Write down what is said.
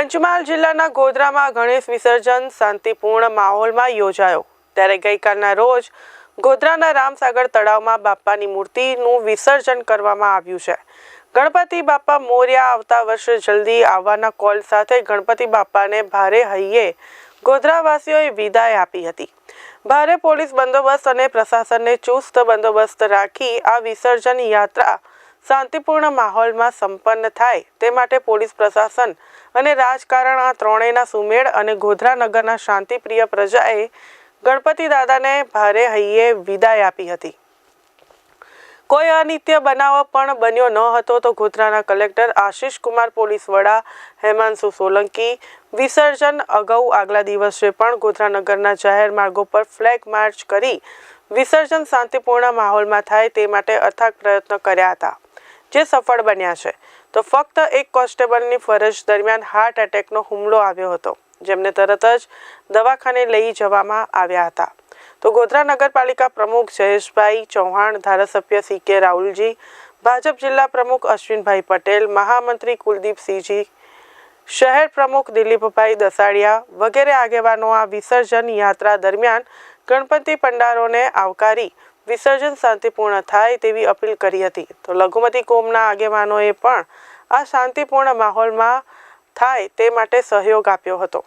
પંચમહાલ જિલ્લાના ગોધરામાં ગણેશ વિસર્જન શાંતિપૂર્ણ માહોલમાં યોજાયો. ત્યારે ગઈકાલના રોજ ગોધરાના રામસાગર તળાવમાં બાપ્પાની મૂર્તિનું વિસર્જન કરવામાં આવ્યું છે. ગણપતિ બાપ્પા મોર્યા આવતા વર્ષે જલ્દી આવવાના કોલ સાથે ગણપતિ બાપાને ભારે હૈયે ગોધરાવાસીઓએ વિદાય આપી હતી. ભારે પોલીસ બંદોબસ્ત અને પ્રશાસનને ચુસ્ત બંદોબસ્ત રાખી આ વિસર્જન યાત્રા શાંતિપૂર્ણ માહોલમાં સંપન્ન થાય તે માટે પોલીસ પ્રશાસન અને રાજકારણ આ ત્રણેયના સુમેળ અને ગોધરા નગરના શાંતિપ્રિય પ્રજાએ ગણપતિ દાદાને ભારે હૈયે વિદાય આપી હતી. કોઈ અનિત્ય બનાવ પણ બન્યો ન હતો તો ગોધરાના કલેક્ટર આશિષ કુમાર પોલીસ વડા હેમાંશુ સોલંકી, વિસર્જન અગાઉ આગલા દિવસે પણ ગોધરા નગરના જાહેર માર્ગો પર ફ્લેગ માર્ચ કરી વિસર્જન શાંતિપૂર્ણ માહોલમાં થાય તે માટે અથાગ પ્રયત્ન કર્યા હતા. જે સફળ બન્યા છે. તો ફક્ત એક કોન્સ્ટેબલની ફરજ દરમિયાન હાર્ટ એટેકનો હુમલો આવ્યો હતો, જેમને તરત જ દવાખાને લઈ જવામાં આવ્યા હતા. તો ગોધરા નગરપાલિકા પ્રમુખ જયેશભાઈ ચૌહાણ, ધારાસભ્ય સી કે રાહુલજી, ભાજપ જિલ્લા પ્રમુખ અશ્વિનભાઈ પટેલ, મહામંત્રી કુલદીપસિંહજી, શહેર પ્રમુખ દિલીપભાઈ દસાડિયા વગેરે આગેવાનો આ વિસર્જન યાત્રા દરમિયાન ગણપતિ પંડારોને આવકારી વિસર્જન શાંતિપૂર્ણ થાય તેવી અપીલ કરી હતી. તો લઘુમતી કોમના આગેવાનોએ પણ આ શાંતિપૂર્ણ માહોલમાં થાય તે માટે સહયોગ આપ્યો હતો.